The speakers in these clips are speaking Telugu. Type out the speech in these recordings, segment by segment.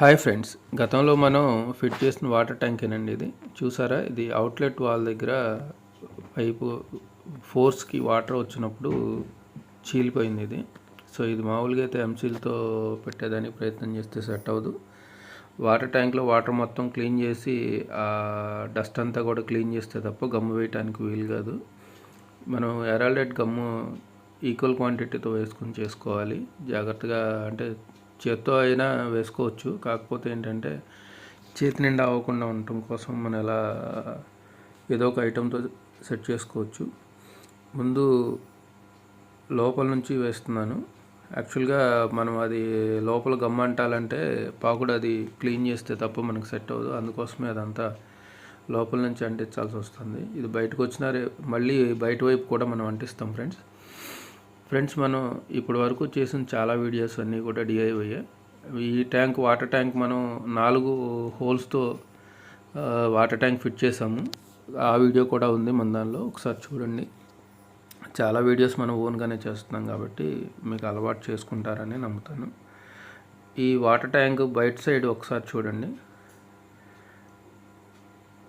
Hi friends. గతంలో మనం ఫిట్ చేసిన వాటర్ ట్యాంకేనండి ఇది? చూసారా? ఇది అవుట్లెట్ వాల్ దగ్గర పైపు ఫోర్స్కి వాటర్ వచ్చినప్పుడు చీలిపోయింది ఇది. సో ఇది మామూలుగా అయితే ఎంసీల్తో పెట్టేదానికి ప్రయత్నం చేస్తే సెట్ అవ్వదు. వాటర్ ట్యాంక్లో వాటర్ మొత్తం క్లీన్ చేసి ఆ డస్ట్ అంతా కూడా క్లీన్ చేస్తే తప్ప గమ్ము వేయటానికి వీలు కాదు. మనం ఎరాల్డెడ్ గమ్ము ఈక్వల్ క్వాంటిటీతో వేసుకుని చేసుకోవాలి. జాగ్రత్తగా అంటే చేత్తో అయినా వేసుకోవచ్చు. కాకపోతే ఏంటంటే చేతి నిండా అవ్వకుండా ఉండటం కోసం మనం ఎలా ఏదో ఒక ఐటెంతో సెట్ చేసుకోవచ్చు. ముందు లోపల నుంచి వేస్తున్నాను. యాక్చువల్గా మనం అది లోపల గమ్మంటాలంటే పాకుడు అది క్లీన్ చేస్తే తప్ప మనకు సెట్ అవ్వదు. అందుకోసమే అదంతా లోపల నుంచి అంటించాల్సి వస్తుంది. ఇది బయటకు వచ్చిన మళ్ళీ బయట వైపు కూడా మనం అంటిస్తాం ఫ్రెండ్స్. ఫ్రెండ్స్ మనం ఇప్పటి వరకు చేసిన చాలా వీడియోస్ అన్నీ కూడా డిఐవై ఈ ట్యాంక్ వాటర్ ట్యాంక్ మనం నాలుగు హోల్స్తో వాటర్ ట్యాంక్ ఫిట్ చేసాము. ఆ వీడియో కూడా ఉంది మన దానిలో. ఒకసారి చూడండి. చాలా వీడియోస్ మనం ఓన్గానే చేస్తున్నాం కాబట్టి మీకు అలవాటు చేసుకుంటారని నమ్ముతాను. ఈ వాటర్ ట్యాంక్ బయట సైడ్ ఒకసారి చూడండి.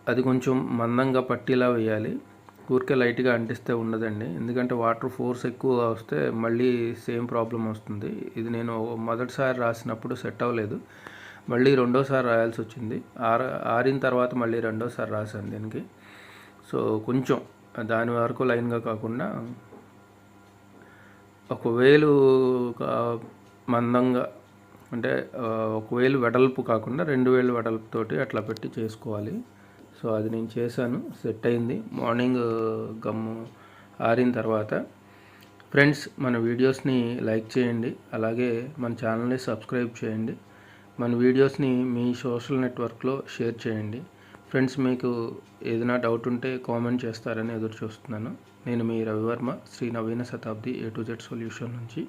అది కొంచెం మందంగా పట్టీలా వేయాలి. ఊరికే లైట్గా అంటిస్తే ఉండదండి. ఎందుకంటే వాటర్ ఫోర్స్ ఎక్కువ వస్తే మళ్ళీ సేమ్ ప్రాబ్లం వస్తుంది. ఇది నేను మొదటిసారి రాసినప్పుడు సెట్ అవ్వలేదు. మళ్ళీ రెండోసారి రాయాల్సి వచ్చింది. ఆర ఆరిన తర్వాత మళ్ళీ రెండోసారి రాశాను దీనికి. సో కొంచెం దాని వరకు లైన్గా కాకుండా ఒక వేలు మందంగా అంటే ఆ, ఒక వేలు వెడల్పు కాకుండా రెండు వేలు వెడల్పుతోటి అట్లా పెట్టి చేసుకోవాలి. సో అది నేను చేశాను. సెట్ అయింది. మార్నింగ్ గమ్ము ఆరిన తర్వాత ఫ్రెండ్స్ మన వీడియోస్ని లైక్ చేయండి. అలాగే మన ఛానల్ని సబ్స్క్రైబ్ చేయండి. మన వీడియోస్ని మీ సోషల్ నెట్వర్క్లో షేర్ చేయండి. ఫ్రెండ్స్ మీకు ఏదైనా డౌట్ ఉంటే కామెంట్ చేస్తారని ఎదురు చూస్తున్నాను. నేను మీ Ravivarma Sri Naveena Shatabdi A to Z solution నుంచి.